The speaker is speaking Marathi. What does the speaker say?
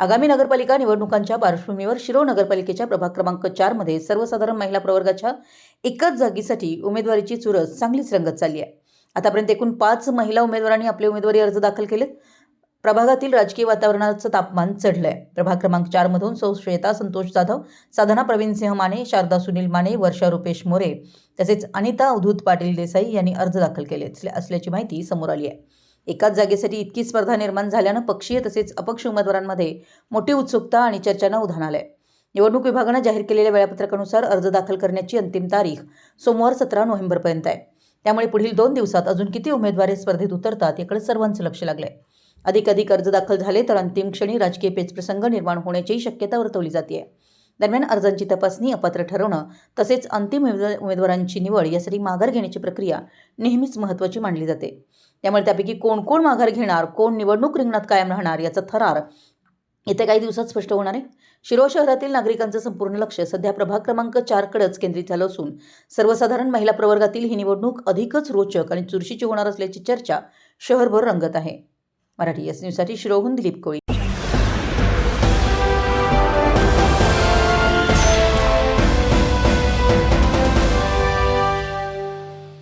आगामी नगरपालिका निवडणुकांच्या पार्श्वभूमीवर शिरो नगरपालिकेच्या प्रभाग क्रमांक चारमध्ये सर्वसाधारण महिला प्रवर्गाच्या एकाच जागेसाठी उमेदवारीची चुरस चांगलीच रंगत चालली आहे. आतापर्यंत एकूण पाच महिला उमेदवारांनी आपले उमेदवारी अर्ज दाखल केलेत प्रभागातील राजकीय वातावरणाचं तापमान चढलं आहे प्रभाग क्रमांक चारमधून सौ श्वेता संतोष जाधव साधना प्रवीण सिंह माने शारदा सुनील माने वर्षा रुपेश मोरे तसेच अनिता अवधूत पाटील देसाई यांनी अर्ज दाखल केले असल्याची माहिती समोर आली आहे. एकाच जागेसाठी इतकी स्पर्धा निर्माण झाल्यानं पक्षीय तसेच अपक्ष उमेदवारांमध्ये मोठी उत्सुकता आणि चर्चांना उधाण आलंय. निवडणूक विभागानं जाहीर केलेल्या वेळापत्रकानुसार अर्ज दाखल करण्याची अंतिम तारीख सोमवार सतरा नोव्हेंबरपर्यंत आहे. त्यामुळे पुढील दोन दिवसात अजून किती उमेदवार स्पर्धेत उतरतात याकडे सर्वांचं लक्ष लागलंय. अधिक अधिक अर्ज दाखल झाले तर अंतिम क्षणी राजकीय पेचप्रसंग निर्माण होण्याचीही शक्यता वर्तवली जाते दरम्यान अर्जांची तपासणी अपात्र ठरवणं तसेच अंतिम उमेदवारांची निवड यासाठी माघार घेण्याची प्रक्रिया नेहमीच महत्त्वाची मानली जाते. त्यामुळे त्यापैकी कोण कोण माघार घेणार कोण निवडणूक रिंगणात कायम राहणार याचा थरार येत्या काही दिवसात स्पष्ट होणार आहे. शिरो शहरातील नागरिकांचं संपूर्ण लक्ष सध्या प्रभाग क्रमांक चारकडेच केंद्रित झालं असून सर्वसाधारण महिला प्रवर्गातील ही निवडणूक अधिकच रोचक आणि चुरशीची होणार असल्याची चर्चा शहरभर रंगत आहे. मराठी एस न्यूजसाठी शिरोहून दिलीप कोळी.